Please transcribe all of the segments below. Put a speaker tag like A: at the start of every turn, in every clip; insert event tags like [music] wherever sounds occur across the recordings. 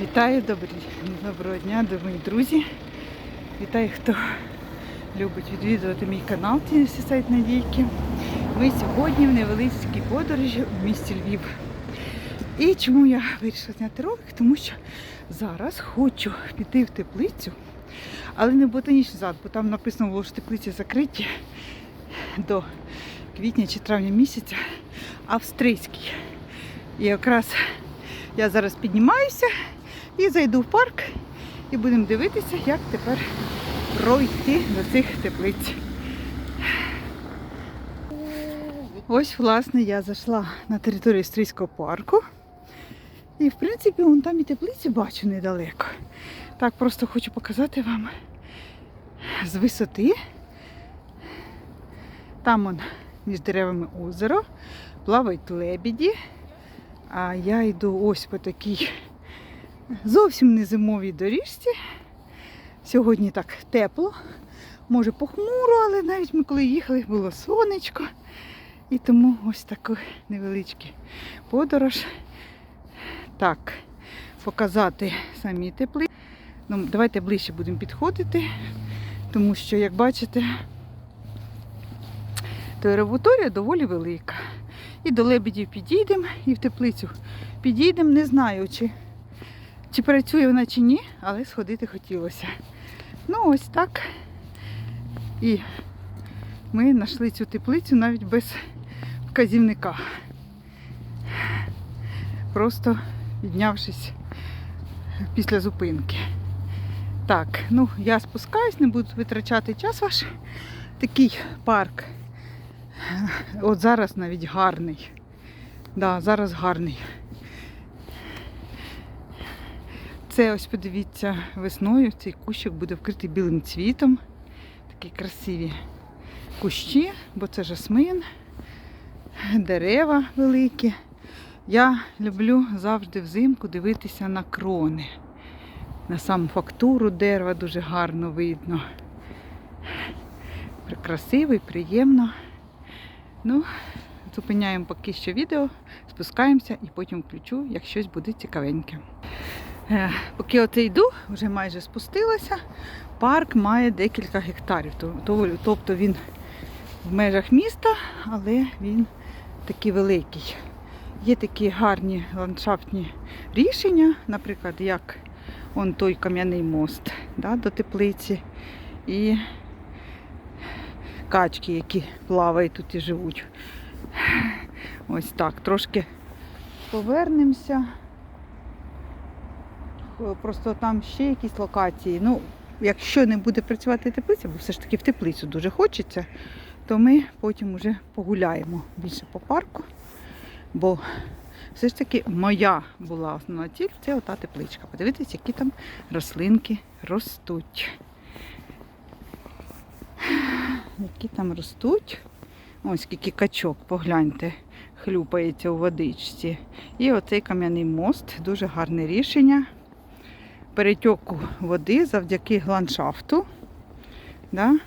A: Вітаю, доброго дня, мої друзі. Вітаю, хто любить відвідувати мій канал Тінісі сайт Надійки. Ми сьогодні в невеличкій подорожі в місті Львів. І чому я вирішила зняти ролик? Тому що зараз хочу піти в теплицю, але не в ботанічний сад, бо там написано, було, що теплиці закриті до квітня чи травня місяця, австрійський. І якраз я зараз піднімаюся і зайду в парк і будемо дивитися, як тепер пройти до цих теплиць. Ось, власне, я зайшла на територію Стрийського парку. І, в принципі, вон там і теплиці бачу недалеко. Так, просто хочу показати вам з висоти. Там он між деревами озеро, плавають лебіді. А я йду ось по такій зовсім не зимовій доріжці. Сьогодні так тепло, може похмуро, але навіть ми коли їхали, було сонечко. І тому ось таку невеличку подорож. Так, показати самі тепли. Ну, давайте ближче будемо підходити, тому що, як бачите, територія доволі велика. І до лебедів підійдемо, і в теплицю підійдемо. Не знаю, чи, чи працює вона чи ні, але сходити хотілося. Ну, ось так. І ми знайшли цю теплицю навіть без вказівника. Просто піднявшись після зупинки. Так, ну я спускаюсь, не буду витрачати час ваш. Такий парк. От зараз навіть гарний. Да, зараз гарний. Це ось подивіться весною цей кущик буде вкритий білим цвітом. Такі красиві кущі, бо це жасмин, дерева великі. Я люблю завжди взимку дивитися на крони. На саму фактуру дерева дуже гарно видно. Красиво і приємно. Ну, зупиняємо поки що відео, спускаємося і потім включу, як щось буде цікавеньке. Е, Поки оце йду, вже майже спустилася. Парк має декілька гектарів. То- то- Тобто він в межах міста, але він такий великий. Є такі гарні ландшафтні рішення, наприклад, як он той кам'яний мост да, до теплиці. І качки, які плавають тут і живуть. Ось так, трошки повернемося. Е, Просто там ще якісь локації. Ну, якщо не буде працювати теплиця, бо все ж таки в теплицю дуже хочеться, то ми потім вже погуляємо більше по парку. Бо все ж таки моя була основна ціль це ота тепличка. Подивіться, які там рослинки ростуть які там ростуть. Ось скільки качок, погляньте, хлюпається у водичці. І оцей кам'яний мост дуже гарне рішення. Перетьоку води завдяки ландшафту. Да?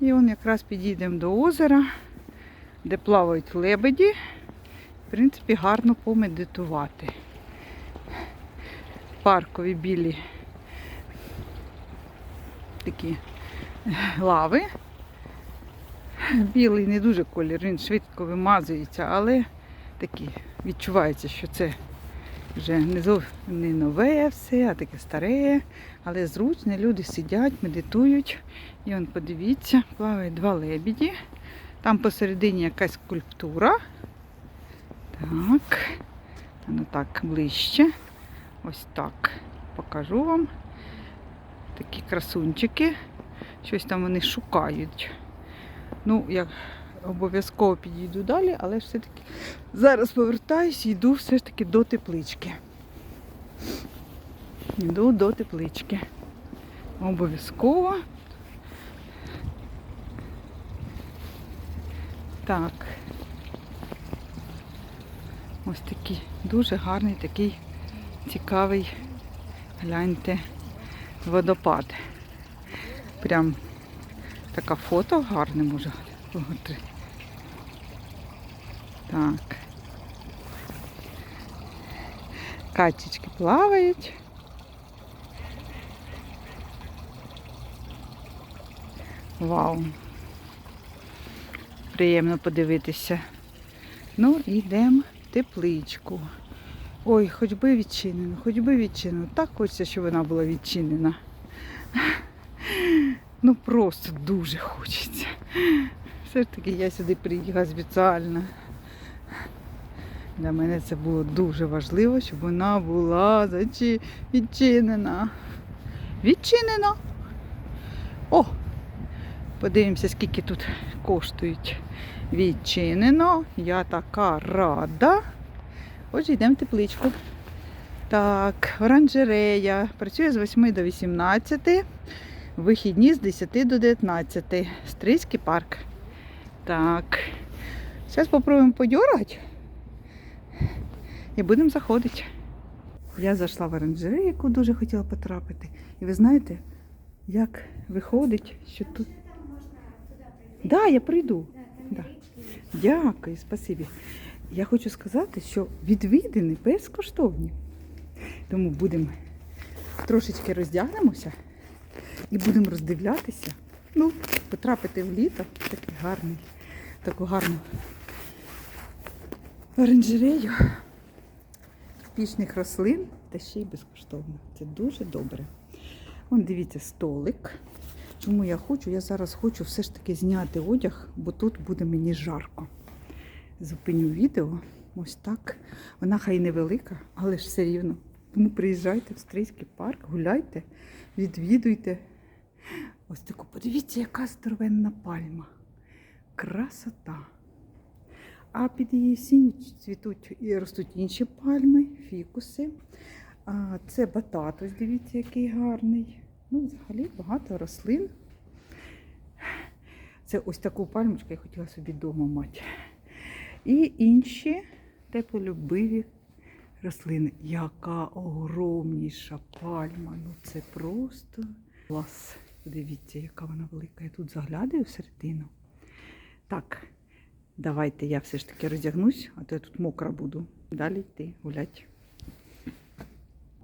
A: І он якраз підійдемо до озера, де плавають лебеді. В принципі, гарно помедитувати. Паркові білі такі лави. Білий не дуже колір, він швидко вимазується, але такий відчувається, що це вже не зов... не нове все, а таке старе, але зручне. Люди сидять, медитують. І он, подивіться, плавають два лебіді. Там посередині якась скульптура. Так, ну так, ближче. Ось так покажу вам. Такі красунчики. Щось там вони шукають. Ну, я обов'язково підійду далі, але все-таки зараз повертаюсь і йду все ж таки до теплички. Йду до теплички. Обов'язково. Так. Ось такий дуже гарний такий цікавий, гляньте, водопад. Прям така фото гарне може. Так. Качечки плавають. Вау. Приємно подивитися. Ну, йдемо в тепличку. Ой, хоч би відчинено, хоч би відчинено. Так хочеться, щоб вона була відчинена. Ну просто дуже хочеться. Все ж таки я сюди приїхала спеціально. Для мене це було дуже важливо, щоб вона була зачі- відчинена. Відчинено. О! Подивимося, скільки тут коштують. Відчинено. Я така рада. Отже, йдемо в тепличку. Так, оранжерея. Працює з 8 до 18. Вихідні з 10 до 19. Стрийський парк. Так. Зараз спробуємо подергати. І будемо заходити. Я зайшла в оранжерею, яку дуже хотіла потрапити. І ви знаєте, як виходить, що тут. Так, да, я прийду. Да. Дякую, спасибі. Я хочу сказати, що відвідини безкоштовні. Тому будемо трошечки роздягнемося і будемо роздивлятися. Ну, потрапити в літо такий гарний, таку гарну оранжерею тропічних рослин та ще й безкоштовно. Це дуже добре. Вон дивіться, столик. Чому я хочу? Я зараз хочу все ж таки зняти одяг, бо тут буде мені жарко. Зупиню відео. Ось так. Вона хай невелика, але ж все рівно. Тому приїжджайте в Стрийський парк, гуляйте, відвідуйте. Ось таку, подивіться, яка здоровенна пальма. Красота. А під її сінь цвітуть і ростуть інші пальми, фікуси. А це батат, ось дивіться, який гарний. Ну, взагалі багато рослин. Це ось таку пальмочку я хотіла собі вдома мати. І інші теплолюбиві рослини. Яка огромніша пальма. Ну це просто клас. Подивіться, яка вона велика. Я тут заглядаю всередину. Так, давайте я все ж таки роздягнусь, а то я тут мокра буду. Далі йти гулять.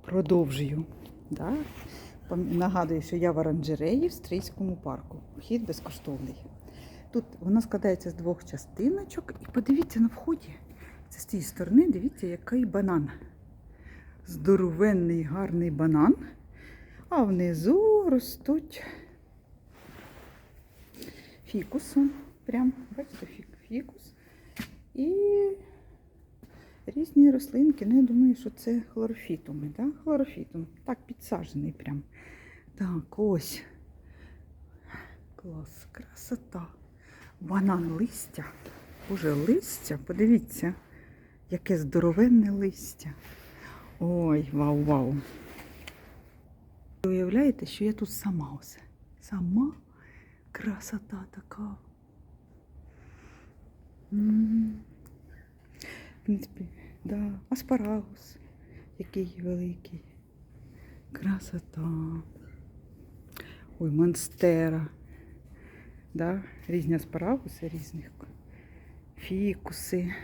A: Продовжую. Да? Нагадую, що я в оранжереї в Стрийському парку. Вхід безкоштовний. Тут вона складається з двох частиночок. І подивіться на вході. Це з цієї сторони, дивіться, який банан. Здоровенний гарний банан. А внизу ростуть фікуси. Прям, бачите, фік- фікус. І різні рослинки. Ну, я думаю, що це хлорофітуми. Да? Хлорофітум. Так, підсаджений прям. Так, ось. Клас, красота. Банан листя. Боже, листя, подивіться, яке здоровенне листя. Ой, вау, вау. Ви уявляєте, що я тут сама усе. Сама красота така. В принципі, да. Аспарагус, який великий. Красота. Ой, монстера. Да? Різні аспарагуси різних. Фікуси.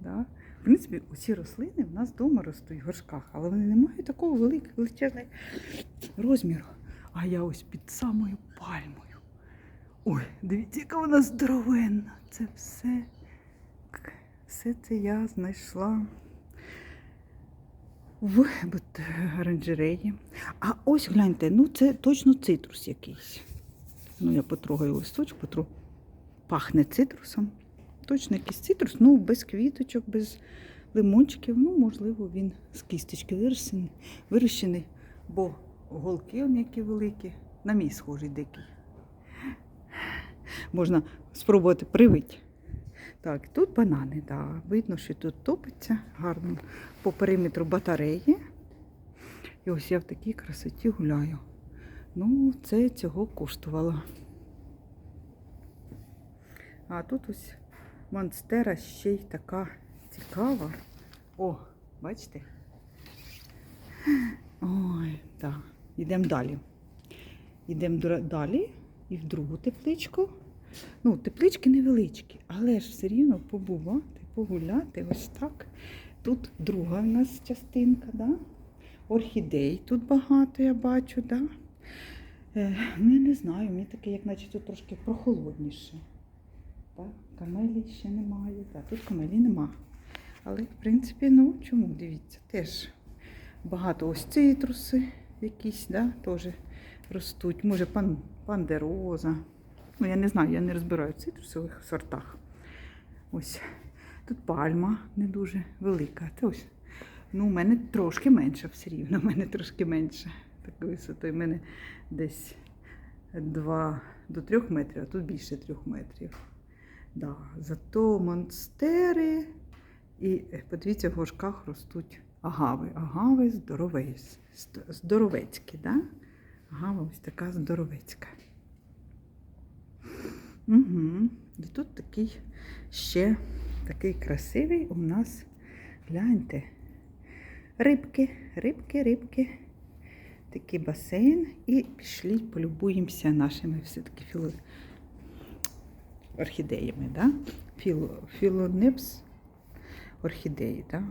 A: Да? В принципі, усі рослини в нас вдома ростуть в горшках, але вони не мають такого великого величезного розміру. А я ось під самою пальмою. Ой, дивіться, яка вона здоровенна. Це все. Все це я знайшла в оранжереї. А ось гляньте, ну це точно цитрус якийсь. Ну, я потрогаю листочок, потру... пахне цитрусом. Точно якийсь цитрус, ну без квіточок, без лимончиків. Ну, можливо, він з кісточки вирощений, вирощений, бо голки он які великі, на мій схожий дикий. Можна спробувати привити. Так, тут банани, да. видно, що тут топиться гарно по периметру батареї. І ось я в такій красоті гуляю. Ну, це цього коштувало. А тут ось монстера ще й така цікава. О, бачите? Ой, так. Йдемо далі. Йдемо далі і в другу тепличку. Ну, теплички невеличкі, але ж все рівно побувати, погуляти ось так. тут друга у нас частинка, да? орхідей тут багато, я бачу, да? Е, ну, не знаю, мені таке, як наче тут трошки прохолодніше. Так? Камелі ще немає. Так, тут камелі нема. Але, в принципі, ну чому, дивіться, теж багато ось цитруси якісь, да, теж ростуть. Може, пан, пандероза. Ну, я не знаю, я не розбираю в цитрусових сортах. Ось. Тут пальма не дуже велика. Це ось. Ну, у мене трошки менше все рівно. У мене трошки менше. Такою висотою. У мене десь 2 до 3 метрів, а тут більше 3 метрів. Да. Зато монстери і е, подивіться, в горшках ростуть агави. Агави здоровець, здоровецькі, да? Агава ось така здоровецька. Угу. І тут такий ще такий красивий у нас, гляньте, рибки, рибки, рибки. Такий басейн. І пішли, полюбуємося нашими все-таки філо... орхідеями. Да? Філо... Філонепс орхідеї. Да?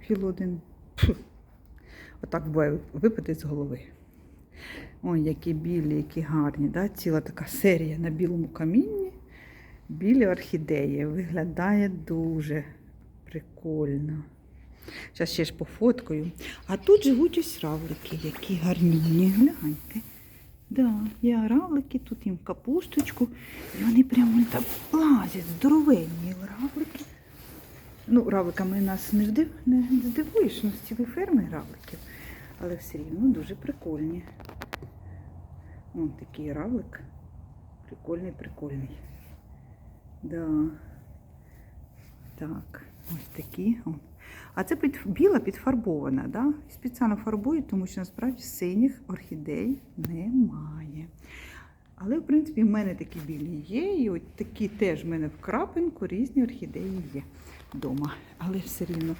A: Філоден. Отак буває випити з голови. Ой, які білі, які гарні. Да? Ціла така серія на білому камінні. Білі орхідеї. Виглядає дуже прикольно. Зараз ще ж пофоткаю. А тут живуть ось равлики, які гарні. Гляньте. Да, є равлики, тут їм капусточку. І вони прямо там лазять, здоровенні равлики. Ну, равликами нас не, здивуєш, ну, з цілої ферми равликів. Але все рівно дуже прикольні. Вон такий равлик. Прикольний, прикольний. Да. Так, ось такі. А це під, біла підфарбована, да? спеціально фарбують, тому що насправді синіх орхідей немає. Але, в принципі, в мене такі білі є, і от такі теж в мене в крапинку різні орхідеї є вдома. Але все рівно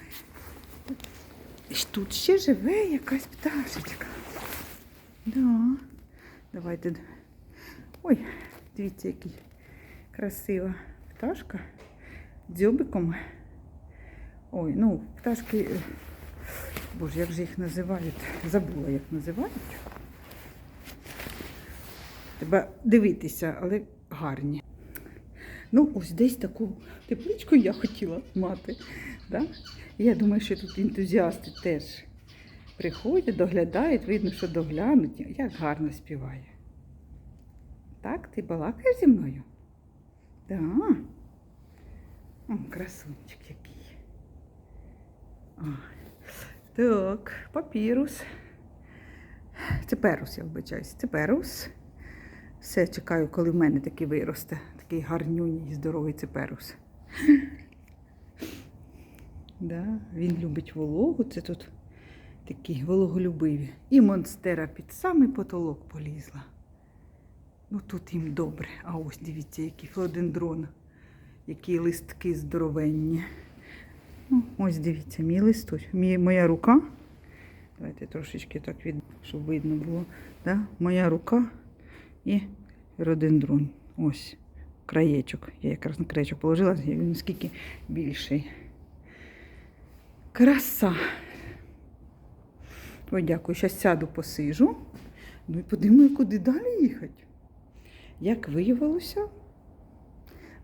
A: тут ще живе якась пташечка. Да. Давайте. Ой, дивіться, який красива пташка дзьобиком. Ой, ну, пташки, е, боже, як же їх називають? Забула, як називають. Треба дивитися, але гарні. Ну, ось десь таку тепличку я хотіла мати. Да? Я думаю, що тут ентузіасти теж приходять, доглядають, видно, що доглянуть. Як гарно співає. Так, ти балакаєш зі мною? Так. Да. О, красунчик який. О. Так, папірус. Цеперус, я вибачаюсь. Цеперус. Все чекаю, коли в мене такий виросте. Такий гарнюній, здоровий цеперус. Да, він любить вологу. Це тут такі вологолюбиві. І монстера під самий потолок полізла. Ну тут їм добре. А ось дивіться, який флодендрон, які листки здоровенні. Ну, ось дивіться, мій листочок. Моя рука. Давайте трошечки так від, щоб видно було. Да? Моя рука і родендрон. Ось краєчок. Я якраз на краєчок положила, він наскільки більший. Краса. Ой, дякую. Зараз сяду, посижу. Ну і подумаю, куди далі їхати. Як виявилося,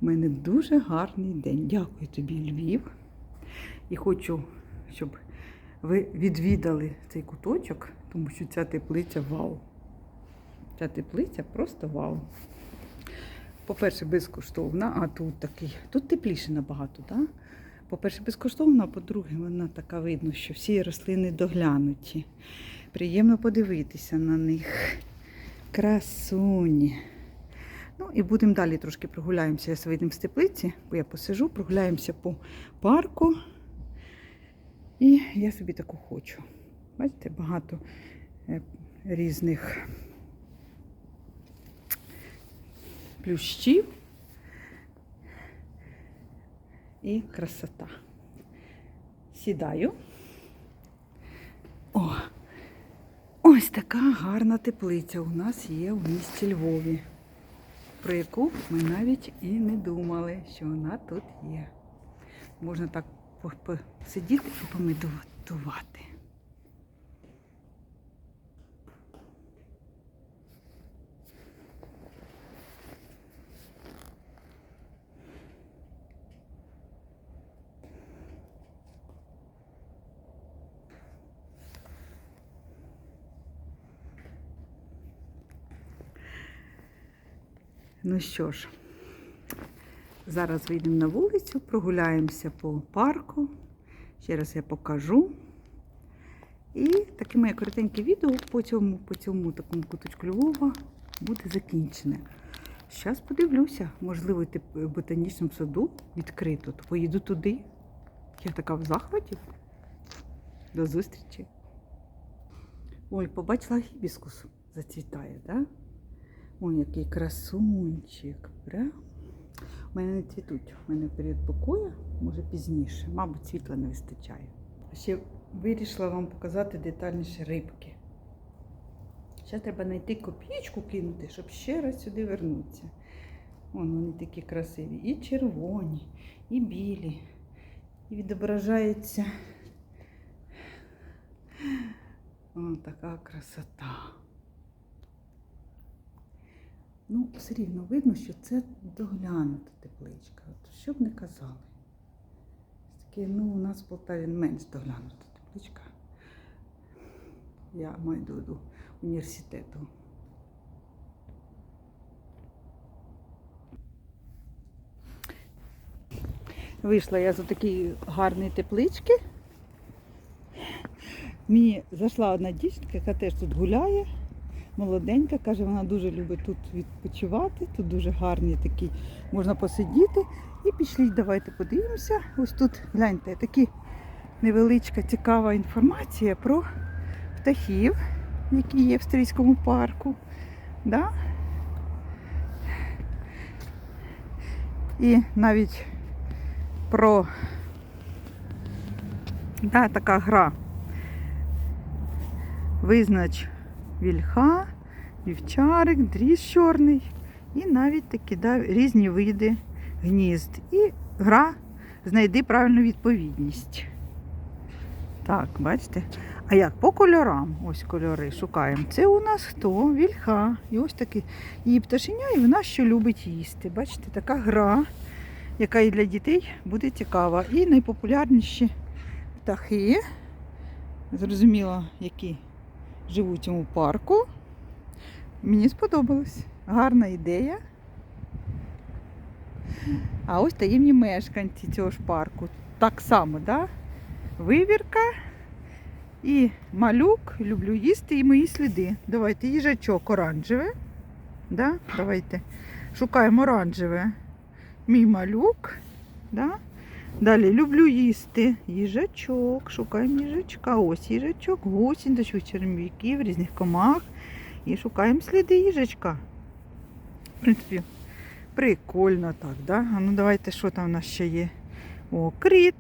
A: в мене дуже гарний день. Дякую тобі, Львів. І хочу, щоб ви відвідали цей куточок, тому що ця теплиця вау. Ця теплиця просто вау. По-перше, безкоштовна, а тут такий. Тут тепліше набагато, так? По-перше, безкоштовна, а по-друге, вона така видно, що всі рослини доглянуті. Приємно подивитися на них. Красуні. Ну і будемо далі трошки прогуляємося. Я вийдемо з теплиці, бо я посижу, прогуляємося по парку. І я собі таку хочу. Бачите, багато е, різних плющів і красота. Сідаю. О, ось така гарна теплиця у нас є в місті Львові, про яку ми навіть і не думали, що вона тут є. Можна так по- посидіти і помедитувати. Ну що ж, зараз вийдемо на вулицю, прогуляємося по парку. Ще раз я покажу. І таке моє коротеньке відео по цьому, по цьому такому куточку Львова буде закінчене. Зараз подивлюся, можливо, йти в ботанічному саду відкрито, то поїду туди. Я така в захваті. До зустрічі. Ой, побачила гібіскус зацвітає, так? Да? Ой, який красунчик. Прям. У мене не цвітуть. У мене період покою, може пізніше. Мабуть, світла не вистачає. Ще вирішила вам показати детальніше рибки. Ще треба знайти копійку кинути, щоб ще раз сюди вернутися. Вон вони такі красиві. І червоні, і білі. І відображається. О, така красота. Ну, все рівно видно, що це доглянута тепличка. От, що б не казали. Таке, ну, у нас в Полтаві менш доглянута тепличка. Я маю до, університету. Вийшла я з такої гарної теплички. Мені зайшла одна дівчинка, яка теж тут гуляє молоденька, каже, вона дуже любить тут відпочивати, тут дуже гарні такі, можна посидіти. І пішли, давайте подивимося. Ось тут, гляньте, такі невеличка цікава інформація про птахів, які є в Стрийському парку. Да? І навіть про да, така гра. Визнач вільха, вівчарик, дріз чорний і навіть такі да, різні види гнізд. І гра знайди правильну відповідність. Так, бачите? А як по кольорам? Ось кольори шукаємо. Це у нас хто? Вільха. І ось такі її пташеня, і вона що любить їсти. Бачите, така гра, яка і для дітей буде цікава. І найпопулярніші птахи. Зрозуміло, які живу в цьому парку. Мені сподобалось. Гарна ідея. А ось таємні мешканці цього ж парку. Так само, да? Вивірка і малюк. Люблю їсти і мої сліди. Давайте їжачок оранжеве. Да? Давайте. Шукаємо оранжеве. Мій малюк. Да? Далі люблю їсти їжачок, шукаємо їжачка. Ось їжачок, гусінь, дощу черв'яків, різних комах. І шукаємо сліди їжачка. В принципі, прикольно так, да? А ну давайте, що там у нас ще є? О, кріт.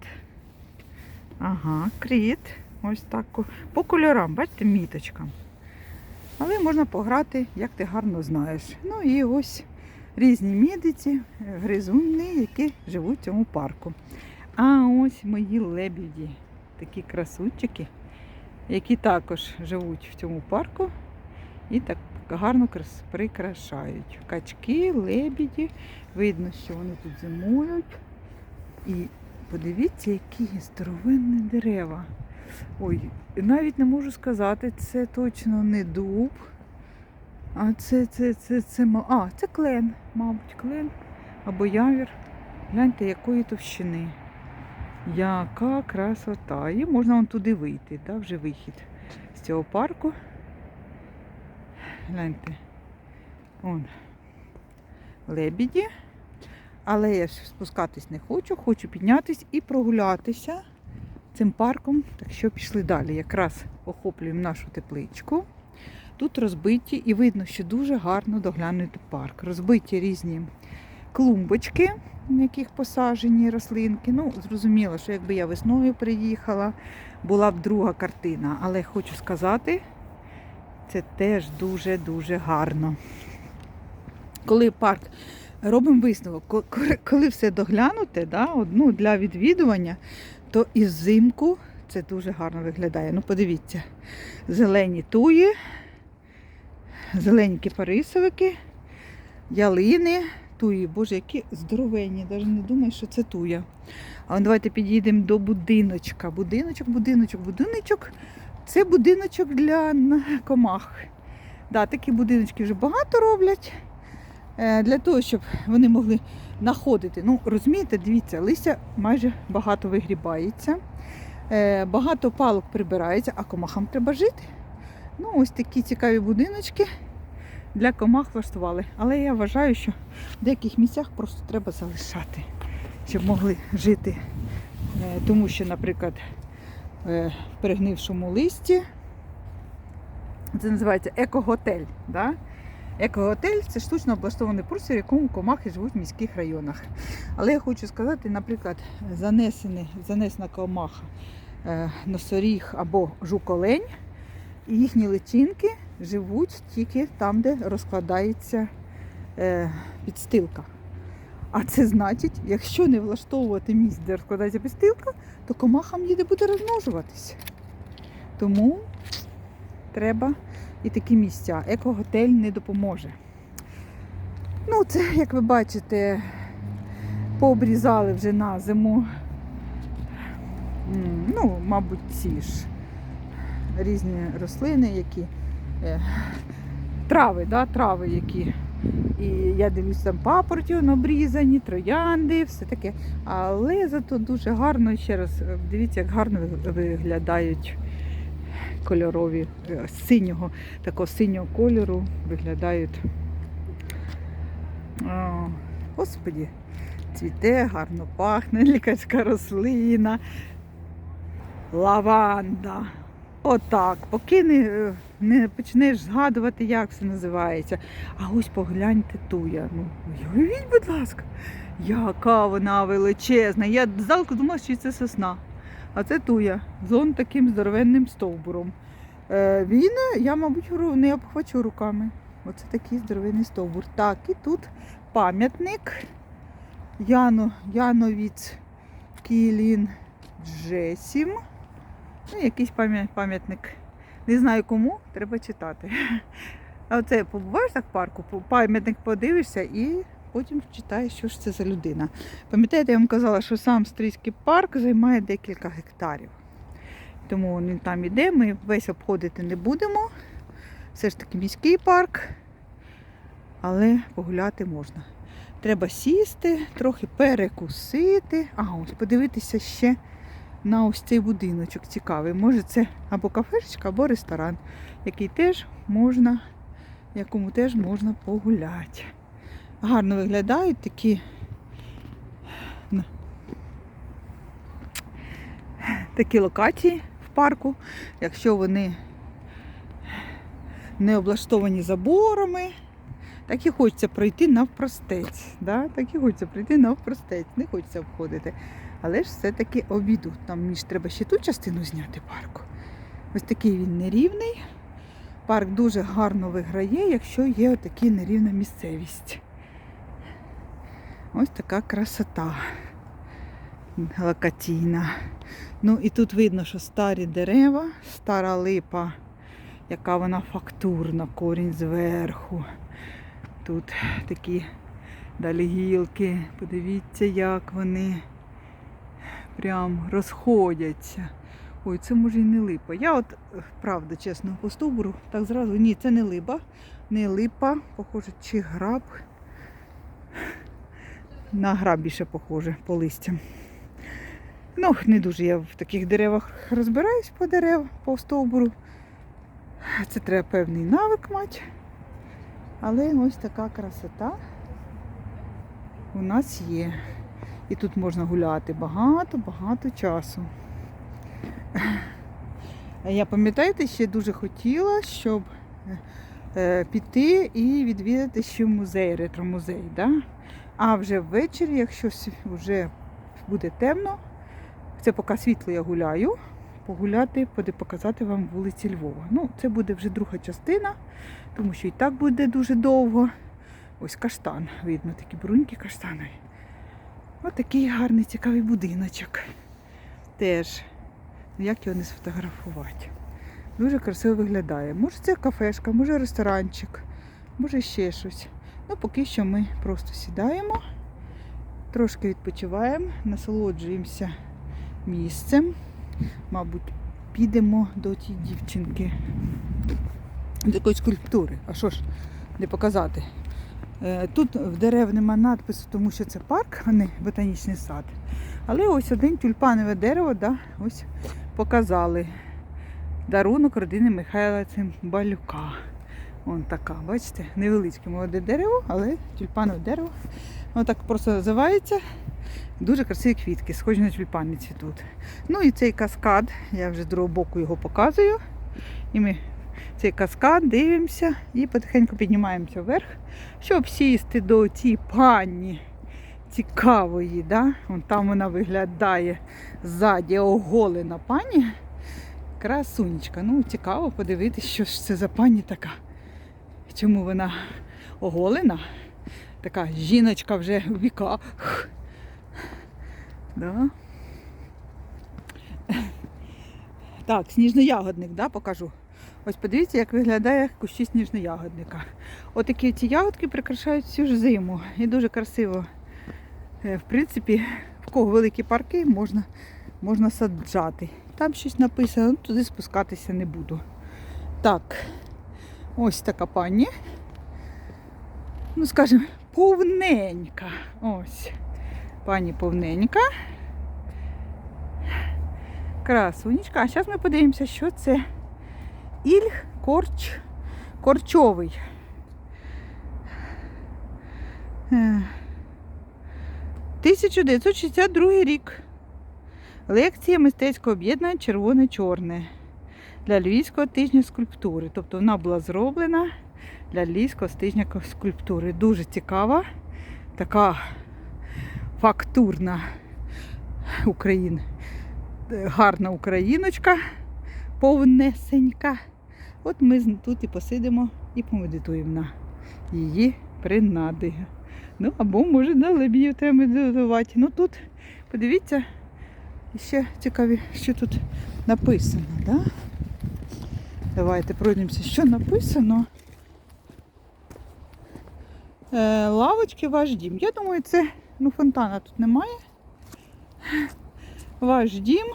A: Ага, кріт. Ось так. По кольорам, бачите, міточкам. Але можна пограти, як ти гарно знаєш. Ну і ось різні мідиці, гризуни, які живуть в цьому парку. А ось мої лебіді, такі красунчики, які також живуть в цьому парку і так гарно прикрашають. Качки, лебіді, видно, що вони тут зимують. І подивіться, які здоровенні дерева. Ой, навіть не можу сказати, це точно не дуб. А це, це, це, це, ма- а, це клен, мабуть, клен або явір. Гляньте, якої товщини. Яка красота. І можна вон туди вийти, да, вже вихід з цього парку. Гляньте. Вон. Лебіді. Але я спускатись не хочу, хочу піднятись і прогулятися цим парком. Так що пішли далі. Якраз охоплюємо нашу тепличку. Тут розбиті і видно, що дуже гарно доглянути парк. Розбиті різні клумбочки, на яких посаджені рослинки. Ну, зрозуміло, що якби я весною приїхала, була б друга картина. Але хочу сказати, це теж дуже-дуже гарно. Коли парк робимо висновок, коли- все доглянуте, да, ну, для відвідування, то і взимку це дуже гарно виглядає. Ну, подивіться, зелені туї, зелені кипарисовики, ялини, туї. Боже, які здоровенні, навіть не думаю, що це туя. А давайте підійдемо до будиночка. Будиночок, будиночок, будиночок. Це будиночок для комах. Да, такі будиночки вже багато роблять. Е, Для того, щоб вони могли знаходити. Ну, розумієте, дивіться, листя майже багато вигрібається, е, багато палок прибирається, а комахам треба жити. Ну, ось такі цікаві будиночки для комах влаштували. Але я вважаю, що в деяких місцях просто треба залишати, щоб могли жити. Е, Тому що, наприклад, е, в перегнившому листі це називається екоготель. Да? Екоготель це штучно облаштований простір, в якому комахи живуть в міських районах. Але я хочу сказати, наприклад, занесений, занесена комаха е, носоріг або жуколень, і їхні личинки живуть тільки там, де розкладається е, підстилка. А це значить, якщо не влаштовувати місць, де розкладається підстилка, то комахам ніде буде розмножуватися. Тому треба і такі місця. Екоготель не допоможе. Ну, це, як ви бачите, пообрізали вже на зиму. Ну, мабуть, ці ж різні рослини, які трави, да, трави, які. І я дивлюсь, там папороті обрізані, троянди, все таке. Але зато дуже гарно, ще раз, е, дивіться, як гарно виглядають кольорові е, синього, такого синього кольору виглядають. О, Господі, цвіте, гарно пахне, [laughs] лікарська рослина, лаванда. Отак, поки не, не почнеш згадувати, як це називається. А ось погляньте туя. Ну, уявіть, будь ласка, яка вона величезна. Я здалеку думала, що це сосна. А це туя з он таким здоровенним стовбуром. Е, він, я, мабуть, не обхвачу руками. Оце такий здоровенний стовбур. Так, і тут пам'ятник Яно, Яновіц Кілін Джесім. Ну, якийсь пам'ятник. Не знаю кому, треба читати. А оце побуваєш так в парку, пам'ятник подивишся і потім читаєш, що ж це за людина. Пам'ятаєте, я вам казала, що сам Стрийський парк займає декілька гектарів. Тому він там іде, ми весь обходити не будемо. Все ж таки міський парк, але погуляти можна. Треба сісти, трохи перекусити. А, ось подивитися ще на ось цей будиночок цікавий. Може це або кафешечка, або ресторан, який теж можна, якому теж можна погуляти. Гарно виглядають такі такі локації в парку, якщо вони не облаштовані заборами, так і хочеться пройти навпростець. Да? Так і хочеться пройти навпростець, не хочеться обходити. Але ж все-таки обійду. Там між треба ще ту частину зняти парку. Ось такий він нерівний. Парк дуже гарно виграє, якщо є отакі нерівна місцевість. Ось така красота локаційна. Ну і тут видно, що старі дерева, стара липа, яка вона фактурна, корінь зверху. Тут такі далі гілки. Подивіться, як вони прям розходяться. Ой, це може і не липа. Я от, е, правда, чесно, по стовбуру так зразу. Ні, це не липа, не липа, похоже, чи граб. На граб більше похоже по листям. Ну, не дуже я в таких деревах розбираюсь по дерев, по стовбуру. Це треба певний навик мати. Але ось така красота у нас є. І тут можна гуляти багато-багато часу. Я пам'ятаєте, ще дуже хотіла, щоб е, піти і відвідати ще музей, ретромузей. Да? А вже ввечері, якщо вже буде темно, це поки світло я гуляю, погуляти, показати вам вулиці Львова. Ну, це буде вже друга частина, тому що і так буде дуже довго. Ось каштан, видно, такі бруньки каштанові. Ось такий гарний цікавий будиночок. теж. Ну, Як його не сфотографувати? Дуже красиво виглядає. Може це кафешка, може ресторанчик, може ще щось. Ну, поки що ми просто сідаємо, трошки відпочиваємо, насолоджуємося місцем. Мабуть, підемо до тієї дівчинки. До якоїсь скульптури. А що ж, не показати? Е, Тут в дерев нема надпису, тому що це парк, а не ботанічний сад. Але ось один тюльпанове дерево, да, ось показали. Дарунок родини Михайла Цимбалюка. Вон така, бачите, невеличке молоде дерево, але тюльпанове дерево. Воно так просто називається. Дуже красиві квітки, схожі на тюльпани цвітуть. Ну і цей каскад, я вже з другого боку його показую. І ми цей каскад дивимося і потихеньку піднімаємося вверх, щоб сісти до цієї пані цікавої. Да? Вон там вона виглядає ззаді оголена пані. Красунечка. Ну, цікаво подивитися, що ж це за пані така. Чому вона оголена? Така жіночка вже в віках. Да. Так, сніжноягодник, да, покажу. Ось подивіться, як виглядає кущі сніжноягодника. Отакі ці ягодки прикрашають всю ж зиму. І дуже красиво. Е, В принципі, в кого великі парки, можна, можна саджати. Там щось написано, ну, туди спускатися не буду. Так, ось така пані. Ну, скажімо, повненька. Ось. Пані повненька. Красунечка. А зараз ми подивимося, що це Ільг Корч Корчовий. Е, 1962 рік. Лекція мистецького об'єднання Червоне-Чорне для Львівського тижня скульптури. Тобто вона була зроблена для Львівського тижня скульптури. Дуже цікава, така фактурна Україна. Гарна україночка, повнесенька. От ми тут і посидимо і помедитуємо на її принади. Ну, або може далі її треба медитувати. Ну тут, подивіться, ще цікаві, що тут написано. Да? Давайте пройдемося, що написано. Е, лавочки ваш дім. Я думаю, це ну, фонтана тут немає. Ваш дім.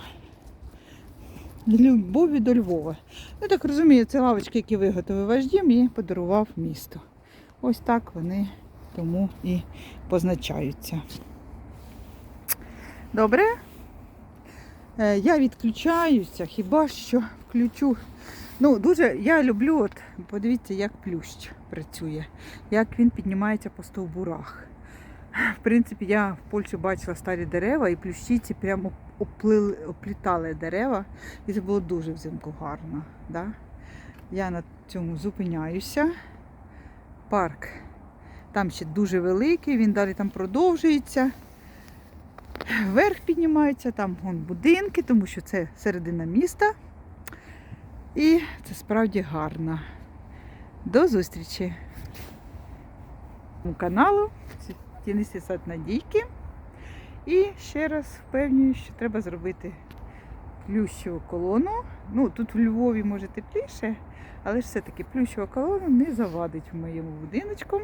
A: Любові до Львова. Ну так розумію, це лавочки, які виготовив ваш дім і подарував місто. Ось так вони тому і позначаються. Добре? Е, Я відключаюся, хіба що включу. Ну, дуже я люблю, от подивіться, як плющ працює, як він піднімається по стовбурах. В принципі, я в Польщі бачила старі дерева, і плющиці прямо оплили, оплітали дерева, і це було дуже взимку гарно. Да? Я на цьому зупиняюся. Парк там ще дуже великий, він далі там продовжується. Вверх піднімається, там вон, будинки, тому що це середина міста. І це справді гарно. До зустрічі каналу Тінисті сад Надійки. І ще раз впевнюю, що треба зробити плющову колону. Ну, тут в Львові може тепліше, але ж все-таки плющова колона не завадить в моєму будиночку.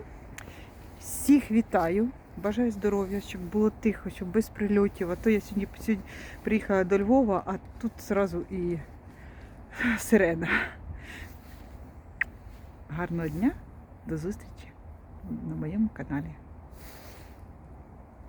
A: Всіх вітаю. Бажаю здоров'я, щоб було тихо, щоб без прильотів. А то я сьогодні, сьогодні приїхала до Львова, а тут зразу і сирена. Гарного дня, до зустрічі на моєму каналі.